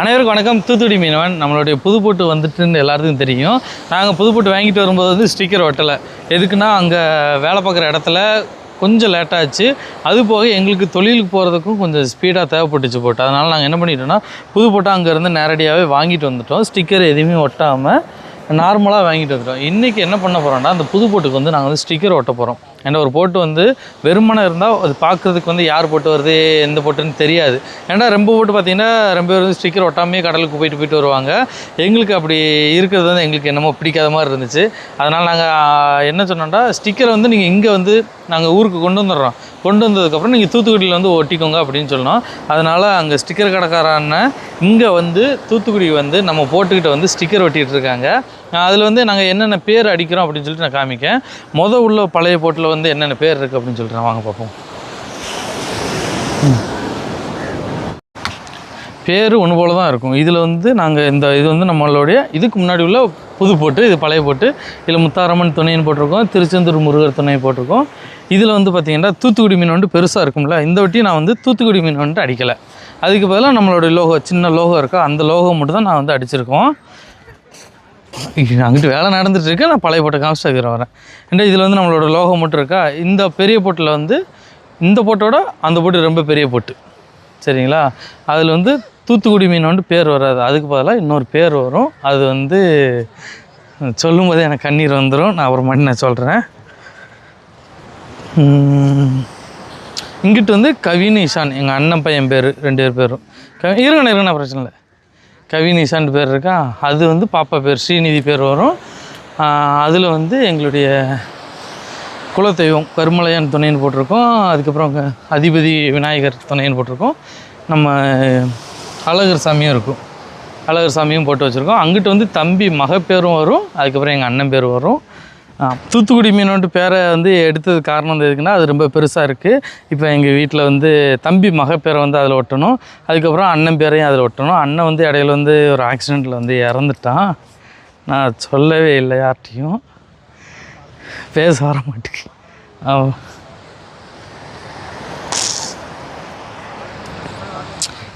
அனைவருக்கும் வணக்கம். தூத்துக்குடி மீனவன். நம்மளுடைய புதுப்போட்டு வந்துட்டுன்னு எல்லாத்துக்கும் தெரியும். நாங்கள் புதுப்போட்டு வாங்கிட்டு வரும்போது வந்து ஸ்டிக்கர் ஒட்டலை. எதுக்குன்னா அங்கே வேலை பார்க்குற இடத்துல கொஞ்சம் லேட்டாச்சு அது போக எங்களுக்கு தொழிலுக்கு போகிறதுக்கும் கொஞ்சம் ஸ்பீடாக தேவைப்பட்டுச்சு போட்டு. அதனால் நாங்கள் என்ன பண்ணிட்டோம்னா புது அங்கேருந்து நேரடியாகவே வாங்கிட்டு வந்துட்டோம். ஸ்டிக்கர் எதுவுமே ஒட்டாமல் நார்மலாக வாங்கிட்டு வந்துட்டோம். இன்றைக்கி என்ன பண்ண போகிறோம்னா அந்த புது போட்டுக்கு வந்து நாங்கள் வந்து ஸ்டிக்கர் ஒட்ட போகிறோம் ஏன்னா ஒரு போட்டு வந்து வெறுமனை இருந்தால் அது பார்க்குறதுக்கு வந்து யார் போட்டு வருது எந்த போட்டுன்னு தெரியாது. ஏன்னா ரொம்ப போட்டு பார்த்தீங்கன்னா ரொம்ப பேர் வந்து ஸ்டிக்கர் ஒட்டாமே கடலுக்கு போயிட்டு போயிட்டு வருவாங்க. எங்களுக்கு அப்படி இருக்கிறது வந்து எங்களுக்கு என்னமோ பிடிக்காத மாதிரி இருந்துச்சு. அதனால் நாங்கள் என்ன சொன்னோம்னா ஸ்டிக்கரை வந்து நீங்கள் இங்கே வந்து நாங்கள் ஊருக்கு கொண்டு வந்துடுறோம். கொண்டு வந்ததுக்கப்புறம் நீங்கள் தூத்துக்குடியில் வந்து ஒட்டிக்கோங்க அப்படின்னு சொன்னோம். அதனால் அங்கே ஸ்டிக்கர் கடைக்காரன்னு இங்கே வந்து தூத்துக்குடி வந்து நம்ம போட்டுக்கிட்ட வந்து ஸ்டிக்கர் ஒட்டிகிட்டு இருக்காங்க. அதில் வந்து நாங்கள் என்னென்ன பேர் அடிக்கிறோம் அப்படின்னு சொல்லிட்டு நான் காமிக்கேன். மொதல் உள்ள பழைய போட்டில் வந்து என்னென்ன பேர் இருக்குது அப்படின்னு சொல்லிட்டு நான் வாங்க பார்ப்போம். பேர் ஒன்று போல தான் இருக்கும். இதில் வந்து நாங்கள் இந்த இது வந்து நம்மளுடைய இதுக்கு முன்னாடி உள்ள புது போட்டு இது பழைய போட்டு இதில் முத்தாரம்மன் துணைன்னு போட்டிருக்கோம் திருச்செந்தூர் முருகர் துணை போட்டிருக்கோம். இதில் வந்து பார்த்திங்கன்னா தூத்துக்குடி மீன் வந்துட்டு பெருசாக இருக்கும்ல இந்த வட்டி நான் வந்து தூத்துக்குடி மீன் வந்துட்டு அடிக்கலை. அதுக்கு பதிலாக நம்மளுடைய லோகோ சின்ன லோகோ இருக்கா அந்த லோகோ மட்டும் தான் நான் வந்து அடிச்சிருக்கோம். அங்கிட்டு வேலை நடந்துட்டு இருக்கு நான் பழைய போட்டை காமிச்சிட்டு வரேன். ஏன்னா இதில் வந்து நம்மளோட லோகம் மட்டும் இருக்கா? இந்த பெரிய போட்டில் வந்து இந்த போட்டோட அந்த போட்டு ரொம்ப பெரிய போட்டு. சரிங்களா? அதில் வந்து தூத்துக்குடி மீன் வந்து பேர் வராது. அதுக்கு பதிலாக இன்னொரு பேர் வரும். அது வந்து சொல்லும்போது எனக்கு கண்ணீர் வந்துடும் நான் ஒரு மணி நான் சொல்கிறேன் இங்கிட்டு வந்து கவின் இஷான் எங்கள் அண்ணன் பையன் பேர் ரெண்டு பேர் பேரும். க இருங்கண்ணா இருங்கண்ணா பிரச்சனை இல்லை. கவின் பேர் இருக்கா? அது வந்து பாப்பா பேர் ஸ்ரீநிதி பேர் வரும். அதில் வந்து எங்களுடைய குலதெய்வம் கருமலையான் துணைன்னு போட்டிருக்கோம். அதுக்கப்புறம் அதிபதி விநாயகர் துணைன்னு போட்டிருக்கோம். நம்ம அழகர் சாமியும் இருக்கும். அழகர் சாமியும் போட்டு வச்சுருக்கோம். அங்கிட்டு வந்து தம்பி மகப்பேரும் வரும். அதுக்கப்புறம் எங்கள் அண்ணன் பேர் வரும். தூத்துக்குடி மீனோட்டு பேரை வந்து எடுத்தது காரணம் வந்து எதுக்குன்னா அது ரொம்ப பெருசாக இருக்குது இப்போ எங்கள் வீட்டில் வந்து தம்பி மக பேரை வந்து அதில் ஒட்டணும். அதுக்கப்புறம் அண்ணன் பேரையும் அதில் ஒட்டணும். அண்ணன் வந்து இடையில வந்து ஒரு ஆக்சிடெண்ட்டில் வந்து இறந்துட்டான். நான் சொல்லவே இல்லை யார்கிட்டையும். பேச வர மாட்டேங்குது.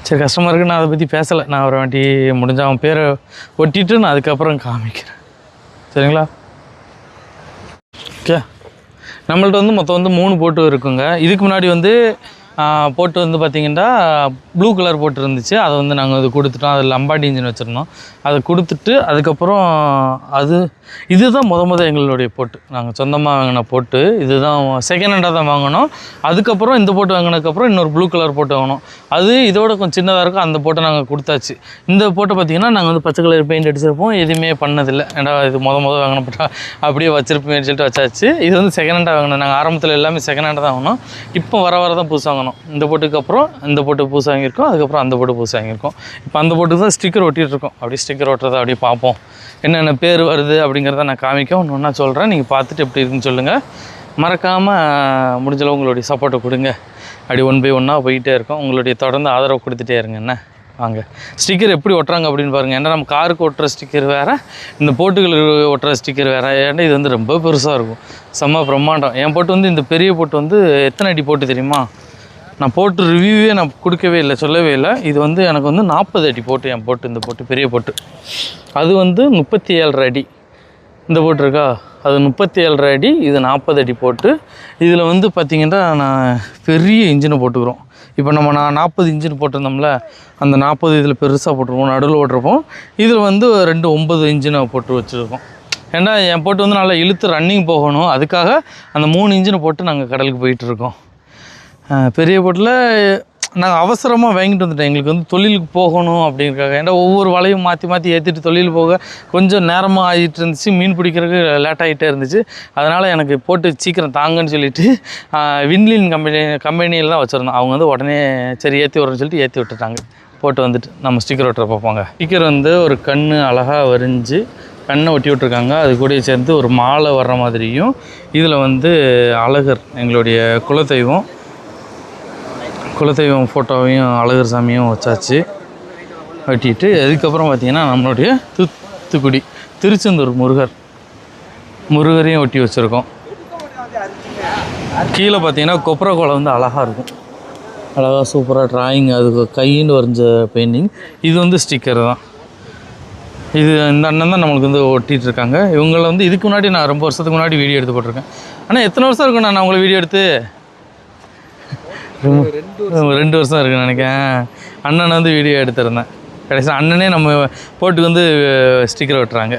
சரி கஷ்டமாக இருக்கு நான் அதை பற்றி பேசலை. நான் ஒரு வாட்டி முடிஞ்ச அவன் பேரை ஒட்டிட்டு நான் அதுக்கப்புறம் காமிக்கிறேன். சரிங்களா? ஓகே நம்மள்ட்ட வந்து மொத்தம் வந்து மூணு போட்டு இருக்குங்க. இதுக்கு முன்னாடி வந்து போட்டு வந்து பார்த்திங்கன்னா ப்ளூ கலர் போட்டு இருந்துச்சு அதை வந்து நாங்கள் அது கொடுத்துட்டோம். அதில் லம்பாடி இன்ஜின் வச்சுருந்தோம். அதை கொடுத்துட்டு அதுக்கப்புறம் அது இதுதான் முத முத எங்களுடைய போட்டு. நாங்கள் சொந்தமாக வாங்கின போட்டு. இதுதான் செகண்ட் ஹேண்டாக தான் வாங்கினோம். அதுக்கப்புறம் இந்த போட்டு வாங்கினதுக்கப்புறம் இன்னொரு ப்ளூ கலர் போட்டு வாங்கினோம். அது இதோட கொஞ்சம் சின்னதாக இருக்கும். அந்த போட்டை நாங்கள் கொடுத்தாச்சு. இந்த போட்டை பார்த்திங்கன்னா நாங்கள் வந்து பச்சை கலர் பெயிண்ட் அடிச்சிருப்போம். எதுவுமே பண்ணதில்லை. ஏன்டா இது முத முத வாங்கின போட்டா அப்படியே வச்சிருப்போம் சொல்லிட்டு வச்சாச்சு. இது வந்து செகண்ட் ஹேண்டாக வாங்கினோம். நாங்கள் ஆரம்பத்தில் எல்லாமே செகண்ட் ஹேண்டாக தான் வாங்கினோம். இப்போ வர வர தான் புதுசாக வாங்கினோம். இந்த போட்டுக்கு அப்புறம் இந்த போட்டு புதுசு வாங்கியிருக்கோம். அதுக்கப்புறம் அந்த போட்டு புதுசு வாங்கியிருக்கோம். இப்போ அந்த போட்டுக்கு தான் ஸ்டிக்கர் ஒட்டிகிட்டு இருக்கோம். அப்படியே ஸ்டிக்கர் ஒட்டுறதை அப்படியே பார்ப்போம். என்னென்ன பேர் வருது அப்படிங்கிறத நான் காமிக்க ஒன்று ஒன்றா சொல்கிறேன் நீங்கள் பார்த்துட்டு எப்படி இருக்குன்னு சொல்லுங்கள் மறக்காமல் முடிஞ்சளவு உங்களுடைய சப்போர்ட்டை கொடுங்க. அப்படி ஒன் பை ஒன்னாக போயிட்டே இருக்கோம். உங்களுடைய தொடர்ந்து ஆதரவு கொடுத்துட்டே இருங்க. என்ன? வாங்க. ஸ்டிக்கர் எப்படி ஒட்டுறாங்க அப்படின்னு பாருங்கள் ஏன்னா நம்ம காருக்கு ஒட்டுற ஸ்டிக்கர் வேறு இந்த போட்டுகளுக்கு ஒட்டுற ஸ்டிக்கர் வேறு. ஏன்னா இது வந்து ரொம்ப பெருசாக இருக்கும். செம்ம பிரம்மாண்டம். என் போட்டு வந்து இந்த பெரிய போட்டு வந்து எத்தனை அடி போட்டு தெரியுமா? நான் போட்டு ரிவ்யூவே நான் கொடுக்கவே இல்லை சொல்லவே இல்லை. இது வந்து எனக்கு வந்து நாற்பது அடி போட்டு என் போட்டு இந்த போட்டு பெரிய போட்டு. அது வந்து முப்பத்தி ஏழரை அடி. இந்த போட்டு இருக்கா? அது முப்பத்தி ஏழரை அடி இது நாற்பது அடி போட்டு. இதில் வந்து பார்த்திங்கன்னா நான் பெரிய இன்ஜினை போட்டுக்கிறோம். இப்போ நம்ம நான் நாற்பது இன்ஜின் போட்டிருந்தோம்ல அந்த நாற்பது இதில் பெருசாக போட்டிருப்போம் நடுவில் போட்டிருப்போம். இதில் வந்து ரெண்டு ஒம்பது இன்ஜினை போட்டு வச்சுருக்கோம். ஏன்னா என் போட்டு வந்து நல்லா இழுத்து ரன்னிங் போகணும். அதுக்காக அந்த மூணு இன்ஜினை போட்டு நாங்கள் கடலுக்கு போயிட்டுருக்கோம் பெரிய போட்டில் நாங்கள் அவசரமாக வாங்கிட்டு வந்துட்டோம். எங்களுக்கு வந்து தொழிலுக்கு போகணும் அப்படிங்கிறக்காக ஏன்னா ஒவ்வொரு வலையும் மாற்றி மாற்றி ஏற்றிட்டு தொழில் போக கொஞ்சம் நேரமாக ஆகிட்டு இருந்துச்சு. மீன் பிடிக்கிறதுக்கு லேட் ஆகிட்டே இருந்துச்சு. அதனால் எனக்கு போட்டு சீக்கிரம் தாங்கன்னு சொல்லிட்டு வின்லின் கம்பெனி கம்பெனியில் தான் வச்சுருந்தோம். அவங்க வந்து உடனே சரி ஏற்றி விட்றேன்னு சொல்லிட்டு ஏற்றி விட்டுட்டாங்க. போட்டு வந்துட்டு நம்ம ஸ்டிக்கர் ஒட்டுற பார்ப்போங்க. ஸ்டிக்கர் வந்து ஒரு கண் அழகாக வரைஞ்சி கண்ணை ஒட்டி விட்ருக்காங்க அது கூட சேர்ந்து ஒரு மாலை வர்ற மாதிரியும் இதில் வந்து அழகர் எங்களுடைய குலதெய்வம். குலதெய்வம் ஃபோட்டோவையும் அழகர் சாமியும் வச்சாச்சு. வெட்டிட்டு அதுக்கப்புறம் பார்த்திங்கன்னா நம்மளுடைய தூத்துக்குடி திருச்செந்தூர் முருகர். முருகரையும் ஒட்டி வச்சுருக்கோம். கீழே பார்த்தீங்கன்னா கொப்பரை குளம் வந்து அழகாக இருக்கும். அழகாக சூப்பராக ட்ராயிங் அதுக்கு கையின்னு வரைஞ்ச பெயிண்டிங் இது வந்து ஸ்டிக்கர் தான். இது இந்த அண்ணன் தான் நம்மளுக்கு வந்து ஒட்டிகிட்ருக்காங்க இருக்காங்க. இவங்கள வந்து இதுக்கு முன்னாடி நான் ரொம்ப வருஷத்துக்கு முன்னாடி வீடியோ எடுத்து போட்டிருக்கேன். ஆனால் எத்தனை வருஷம் இருக்கும் நான் உங்களை வீடியோ எடுத்து? ரெண்டு வருஷம். இருக்குன்னு நினைக்கிறேன். அண்ணன் வந்து வீடியோ எடுத்திருந்தேன். கடைசி அண்ணனே நம்ம போட்டுக்கு வந்து ஸ்டிக்கர் ஒட்டுறாங்க.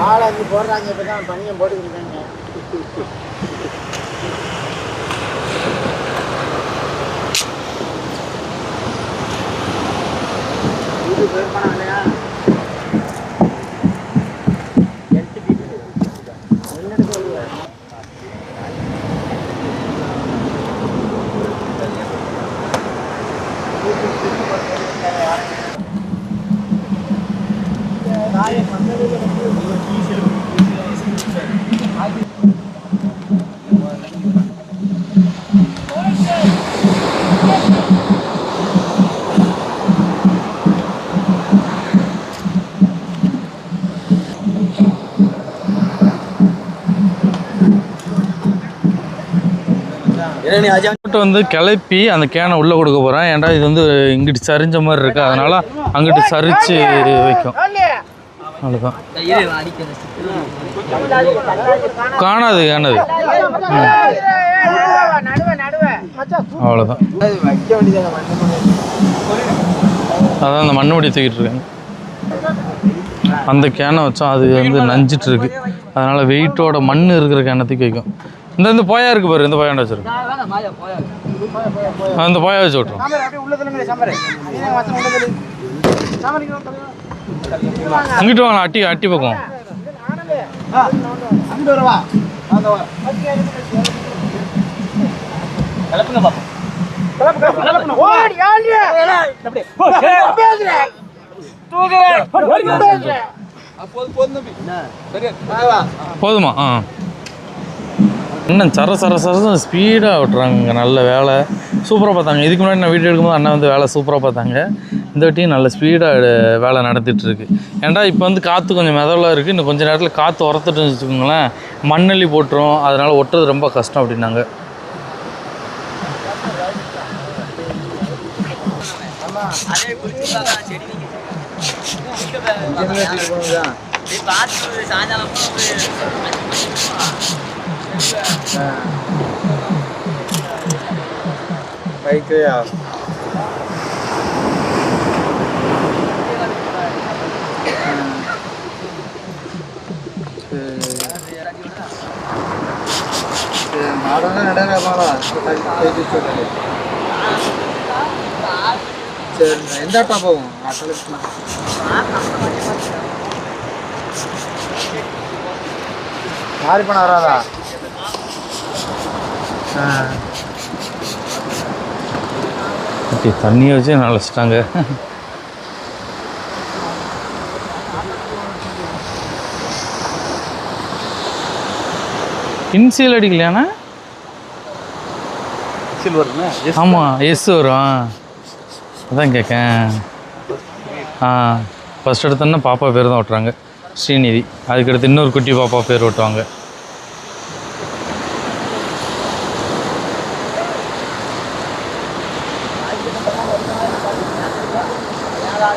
ஆள் அங்கே போடுறாங்க இப்போ தான் பனியம் போட்டுக்கிட்டாங்க இது பெருமானம் இல்லையா போட்டு வந்து கிளப்பி அந்த கேனை உள்ளே கொடுக்க போகிறேன் ஏன்டா இது வந்து இங்கிட்டு சரிஞ்ச மாதிரி இருக்குது அதனால் அங்கிட்டு சரிச்சு வைக்கும். அவ்வளோதான் காணாது காணாது. அவ்வளோதான் அதான் அந்த மண்ணு வடி தூக்கிட்டு அந்த கேனை வச்சோம் அது வந்து நஞ்சிட்டு இருக்கு. அதனால் வெயிட்டோட மண் இருக்கிற கேனை தூக்கி வைக்கும். இந்த இந்த போயா இருக்கு பாரு இந்த போயாண்ட வச்சிருக்கு? அந்த போயா வச்சு சாம்பார் அங்கிட்டு வாங்க அட்டி அட்டி பக்கம். போதுமா? ஆ. இன்னும் சர சர சர ஸ்பீடாக விட்டுறாங்க நல்ல வேலை. சூப்பராக பார்த்தாங்க. இதுக்கு முன்னாடி நான் வீடியோ எடுக்கும்போது அண்ணன் வந்து வேலை சூப்பராக பார்த்தாங்க. இந்த வாட்டியும் நல்ல ஸ்பீடாக வேலை நடத்திட்டுருக்கு ஏன்டா இப்போ வந்து காற்று கொஞ்சம் மிதவலாக இருக்குது இன்னும் கொஞ்சம் நேரத்தில் காற்று உரத்துட்டுன்னு வச்சுக்கோங்களேன். மண்ணள்ளி போட்டுரும். அதனால் ஒட்டுறது ரொம்ப கஷ்டம் அப்படின்னாங்க. பைக்கையா மாடனா நடராமாடா சரி எந்த ஆட்டோ போகும் ஆட்டோல மாறி பண்ண வராதா ஓகே தண்ணியை வச்சு நினச்சிட்டாங்க இன்சியல் அடிக்கலையாண்ணா? சில்வர்னா ஆமாம் எஸ் வரும். ஆ. அதான் கேட்கேன் ஆ ஃபஸ்ட் எடுத்தோன்னா பாப்பா பேர் தான் ஓட்டுறாங்க. ஸ்ரீநிதி. அதுக்கடுத்து இன்னொரு குட்டி பாப்பா பேர் ஓட்டுவாங்க.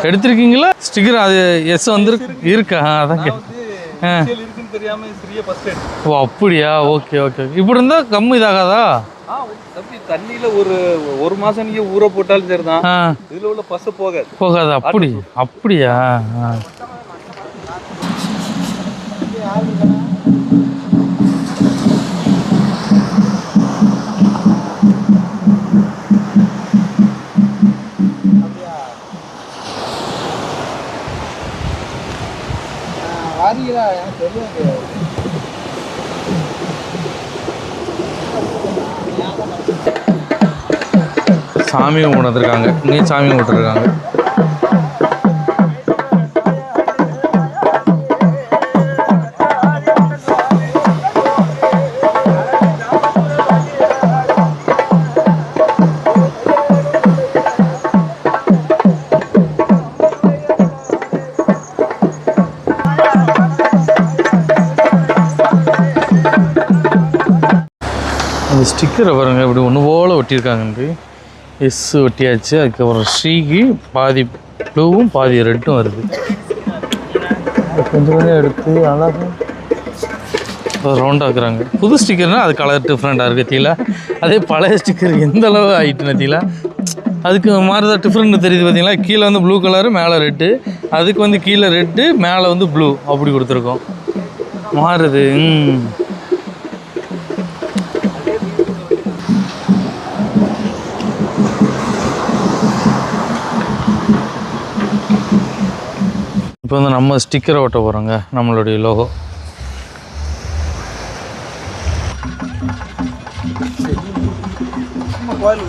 எடுத்திருக்கீங்களா? ஸ்டிக்கர் அது எஸ் வந்து இருக்கா. அதான் ஓ அப்படியா? ஓகே ஓகே இப்படி இருந்தால் கம்மி இதாகாதா? தண்ணியில ஒரு ஒரு மாசம் நீங்க ஊற போட்டாலும் சரிதான். இதுல உள்ள பசு போகாது. போகாது? அப்படி அப்படியா? வந்து சாமி கும்பிட்டுருக்காங்க இங்கேயும் சாமி கும்பிட்டுருக்காங்க இந்த ஸ்டிக்கரை பாருங்க இப்படி ஒன்று போல் ஒட்டியிருக்காங்கன்ட்டு எஸ் ஒட்டியாச்சு அதுக்கப்புறம் ஸ்ரீக்கு பாதி ப்ளூவும் பாதி ரெட்டும் வருது. கொஞ்சம் கொஞ்சம் எடுத்து அழகாக ரவுண்டாக்குறாங்க புது ஸ்டிக்கர்னால் அது கலர் டிஃப்ரெண்ட்டாக இருக்குது தீலா. அதே பழைய ஸ்டிக்கர் எந்த அளவு ஆயிட்டுன தீலா. அதுக்கு மாறுதா டிஃப்ரெண்ட் தெரியுது பார்த்தீங்களா கீழே வந்து ப்ளூ கலரு மேலே ரெட்டு அதுக்கு வந்து கீழே ரெட்டு மேலே வந்து ப்ளூ அப்படி கொடுத்துருக்கோம். மாறுது ம். இப்போ வந்து நம்ம ஸ்டிக்கரை ஓட்ட போகிறோங்க நம்மளுடைய லோகோ கோயில்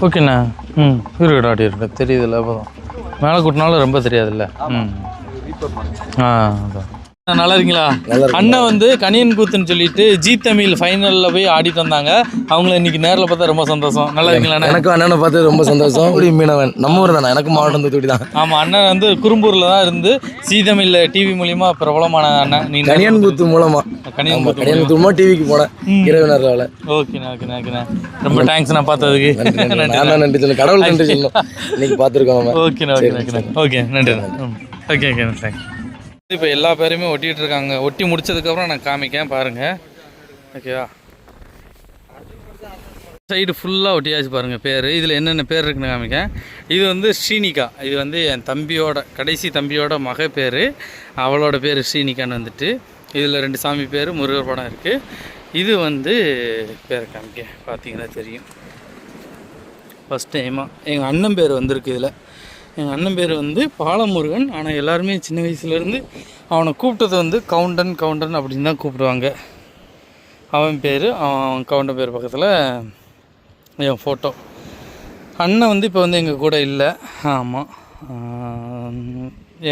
ஓகேண்ணா. ம் இருக்கட்டும் அப்படி இருக்கட்டும் தெரியுதுல்ல போதும் மேலே கூட்டினாலும் ரொம்ப தெரியாதுல்ல. ம். ஆ அதான். நல்லா இருக்கீங்களா? அண்ணன் வந்து கனியன் கூத்துன்னு சொல்லிட்டு ஜி தமிழ் ஃபைனலில் போய் ஆடிட்டு வந்தாங்க. அவங்கள இன்னைக்கு நேரில் பார்த்தா ரொம்ப சந்தோஷம். நல்லா இருக்கீங்களா அண்ணா? எனக்கும் அண்ணனை பார்த்து ரொம்ப சந்தோஷம். இப்படி மீனவன். நம்ம ஊர் தானே? எனக்கு மாவட்டம் தூத்துக்குடி தான். ஆமாம் அண்ணன் வந்து குறும்பூரில் தான் இருந்து சீதமில்ல டிவி மூலியமா பிரபலமான அண்ணன் நீ கனியன்குத்து மூலமா. கனியன் ஆமா கனியன்குத்து மூலமா டிவிக்கு போனேன். இறைவனர்லால ஓகேண்ணா ஓகேண்ணா ஓகேண்ணா ரொம்ப தேங்க்ஸ் நான் பார்த்ததுக்கு. நன்றி சொல்லணும். கடவுள் நன்றி சொல்லணும். இன்னைக்கு பார்த்துருக்கோம் ஓகேண்ணா ஓகேண்ணா ஓகேண்ணா ஓகே நன்றி ஓகே ஓகே தேங்க்ஸ் இப்போ எல்லா பேருமே ஒட்டிகிட்டு இருக்காங்க. ஒட்டி முடிச்சதுக்கப்புறம் நான் காமிக்கேன் பாருங்கள் ஓகேவா சைடு ஃபுல்லாக ஒட்டியாச்சு பாருங்கள் பேர். இதில் என்னென்ன பேர் இருக்குன்னு காமிக்கேன். இது வந்து ஸ்ரீனிகா. இது வந்து என் தம்பியோட கடைசி தம்பியோட மக பேர். அவளோட பேர் ஸ்ரீனிகான்னு வந்துட்டு. இதில் ரெண்டு சாமி பேர் முருகர் படம் இருக்குது இது வந்து பேர் காமிக்க பார்த்தீங்கன்னா தெரியும். ஃபஸ்ட் டைமாக எங்கள் அண்ணன் பேர் வந்திருக்கு இதில். எங்கள் அண்ணன் பேர் வந்து பாலமுருகன். ஆனால் எல்லாருமே சின்ன வயசுலேருந்து அவனை கூப்பிட்டது வந்து கவுண்டன் கவுண்டன் அப்படின்னு தான் கூப்பிடுவாங்க. அவன் பேர் அவன் கவுண்டன் பேர் பக்கத்தில் என் ஃபோட்டோ அண்ணன் வந்து இப்போ வந்து எங்கள் கூட இல்லை. ஆமாம்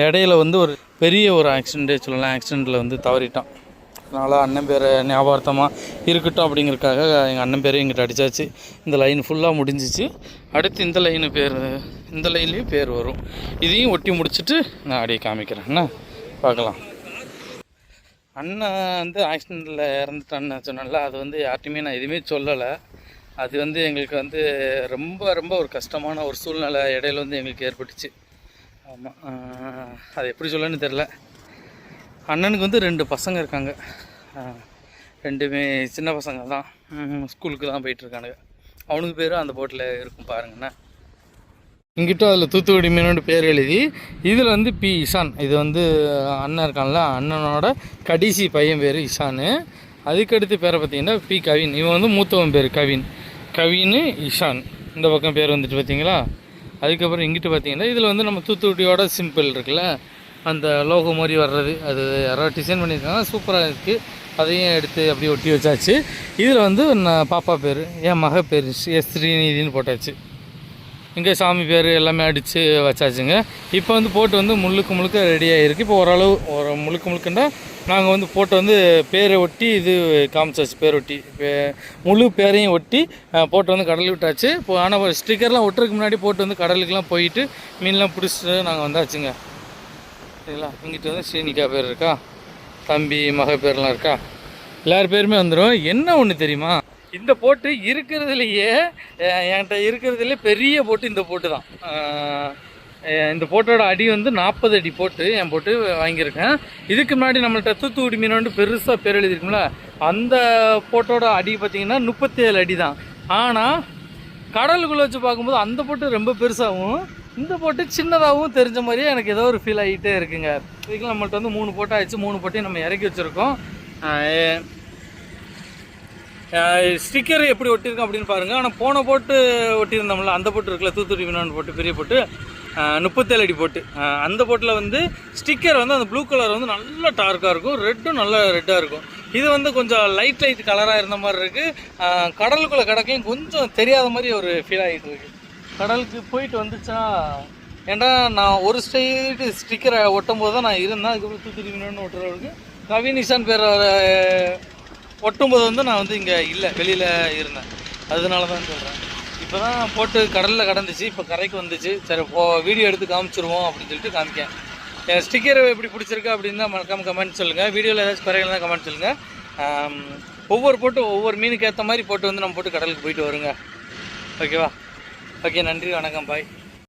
இடையில வந்து ஒரு பெரிய ஒரு ஆக்சிடென்ட்டே சொல்லலாம். ஆக்சிடெண்ட்டில் வந்து தவறிட்டான். அதனால் அண்ணன் பேரை ஞாபகார்த்தமாக இருக்கட்டும் அப்படிங்கிறதுக்காக எங்கள் அண்ணன் பேரையும் எங்கிட்ட அடித்தாச்சு இந்த லைன் ஃபுல்லாக முடிஞ்சிச்சு. அடுத்து இந்த லைனு பேர் இந்த லைன்லேயும் பேர் வரும். இதையும் ஒட்டி முடிச்சுட்டு நான் அப்படியே காமிக்கிறேன். என்ன பார்க்கலாம். அண்ணன் வந்து ஆக்சிடெண்ட்டில் இறந்துட்டான்னு சொன்னால அது வந்து யார்ட்டையுமே நான் எதுவுமே சொல்லலை. அது வந்து எங்களுக்கு வந்து ரொம்ப ரொம்ப ஒரு கஷ்டமான ஒரு சூழ்நிலை இடையில வந்து எங்களுக்கு ஏற்பட்டுச்சு. ஆமாம் அது எப்படி சொல்லன்னு தெரில அண்ணனுக்கு வந்து ரெண்டு பசங்க இருக்காங்க. ரெண்டுமே சின்ன பசங்க தான் ஸ்கூலுக்கு தான் போயிட்டுருக்கானுங்க. அவனுக்கு பேரும் அந்த போட்டில் இருக்கும் பாருங்கண்ணா இங்கிட்ட அதில் தூத்துக்குடி மீனோட பேர் எழுதி இதில் வந்து பி இஷான். இது வந்து அண்ணன் இருக்கான்ல அண்ணனோட கடைசி பையன் பேர் இஷானு. அதுக்கடுத்து பேரை பார்த்தீங்கன்னா பி கவின். இவன் வந்து மூத்தவன் பேர் கவின். கவின்னு இஷான். இந்த பக்கம் பேர் வந்துட்டு பார்த்தீங்களா? அதுக்கப்புறம் இங்கிட்டு பார்த்தீங்கன்னா இதில் வந்து நம்ம தூத்துக்குடியோட சிம்பிள் இருக்குல்ல அந்த லோகோ மாதிரி வர்றது அது யாராவது டிசைன் பண்ணியிருக்காங்க. சூப்பராக இருக்குது அதையும் எடுத்து அப்படியே ஒட்டி வச்சாச்சு. இதில் வந்து நான் பாப்பா பேர் என் மக பேர் எஸ் ஸ்ரீநிதின்னு போட்டாச்சு. இங்கே சாமி பேர் எல்லாமே அடித்து வச்சாச்சுங்க. இப்போ வந்து போட்டு வந்து முழுக்க முழுக்க ரெடியாக இருக்குது இப்போ ஓரளவு ஒரு முழுக்க முழுக்கண்டா நாங்கள் வந்து போட்டு வந்து பேரை ஒட்டி இது காமிச்சாச்சு பேர் ஒட்டி. முழு பேரையும் ஒட்டி போட்டு வந்து கடலுக்கு விட்டாச்சு. இப்போ ஆனால் ஸ்டிக்கர்லாம் ஒட்டுறதுக்கு முன்னாடி போட்டு வந்து கடலுக்குலாம் போயிட்டு மீன்லாம் பிடிச்சிட்டு நாங்கள் வந்தாச்சுங்க. சரிங்களா இங்கிட்ட வந்து ஸ்ரீனிகா பேர் இருக்கா? தம்பி மக பேர்லாம் இருக்கா? எல்லார் பேருமே வந்துடும் என்ன ஒன்று தெரியுமா? இந்த போட்டு இருக்கிறதுலையே என்கிட்ட இருக்கிறதுலே பெரிய போட்டு இந்த போட்டு தான். இந்த போட்டோட அடி வந்து நாற்பது அடி போட்டு என் போட்டு வாங்கியிருக்கேன். இதுக்கு முன்னாடி நம்மள்ட்ட தூத்துக்குடி மீன் வந்து பெருசாக பேர் எழுதியிருக்கும்ல அந்த போட்டோட அடி பார்த்திங்கன்னா முப்பத்தேழு அடி தான். ஆனால் கடலுக்குள்ளே வச்சு பார்க்கும்போது அந்த போட்டு ரொம்ப பெருசாகவும் இந்த போட்டு சின்னதாகவும் தெரிஞ்ச மாதிரியே எனக்கு ஏதோ ஒரு ஃபீல் ஆகிட்டே இருக்குங்க. இதுக்கு நம்மள்ட்ட வந்து மூணு போட்டோ ஆயிடுச்சு மூணு போட்டையும் நம்ம இறக்கி வச்சுருக்கோம். ஸ்டிக்கர் எப்படி ஒட்டியிருக்கோம் அப்படின்னு பாருங்கள் ஆனால் போன போட்டு ஒட்டியிருந்தோம்ல அந்த போட்டு இருக்குல்ல தூத்துக்குடி மீனான் போட்டு பெரிய போட்டு முப்பத்தேழு அடி போட்டு. அந்த போட்டில் வந்து ஸ்டிக்கர் வந்து அந்த ப்ளூ கலர் வந்து நல்ல டார்க்காக இருக்கும் ரெட்டும் நல்ல ரெட்டாக இருக்கும். இது வந்து கொஞ்சம் லைட் லைட் கலராக இருந்த மாதிரி இருக்குது கடலுக்குள்ளே கிடக்கையும் கொஞ்சம் தெரியாத மாதிரி ஒரு ஃபீல் ஆகிட்டு இருக்குது கடலுக்கு போயிட்டு வந்துச்சுன்னா ஏன்னா நான் ஒரு ஸ்டைடு ஸ்டிக்கரை ஒட்டும் போது தான் நான் இருந்தேன். அதுக்கப்புறம் தூத்துக்குடி மீனான்னு ஒட்டுறவருக்கு கவி நிஷான் பேர் ஒட்டும்போது வந்து நான் வந்து இங்கே இல்லை வெளியில் இருந்தேன். அதனால தான் சொல்கிறேன் இப்போ தான் போட்டு கடலில் கடந்துச்சு. இப்போ கரைக்கு வந்துச்சு. சரி போ வீடியோ எடுத்து காமிச்சிருவோம் அப்படின்னு சொல்லிட்டு காமிக்கேன். என் ஸ்டிக்கர் எப்படி பிடிச்சிருக்கு அப்படின்னு தான் மறக்காமல் கமெண்ட் சொல்லுங்கள் வீடியோவில் ஏதாச்சும் குறைகள் தான் கமெண்ட் சொல்லுங்கள் ஒவ்வொரு போட்டு ஒவ்வொரு மீனுக்கு ஏற்ற மாதிரி போட்டு வந்து நம்ம போட்டு கடலுக்கு போயிட்டு வருங்க. ஓகேவா ஓகே நன்றி வணக்கம் பாய்.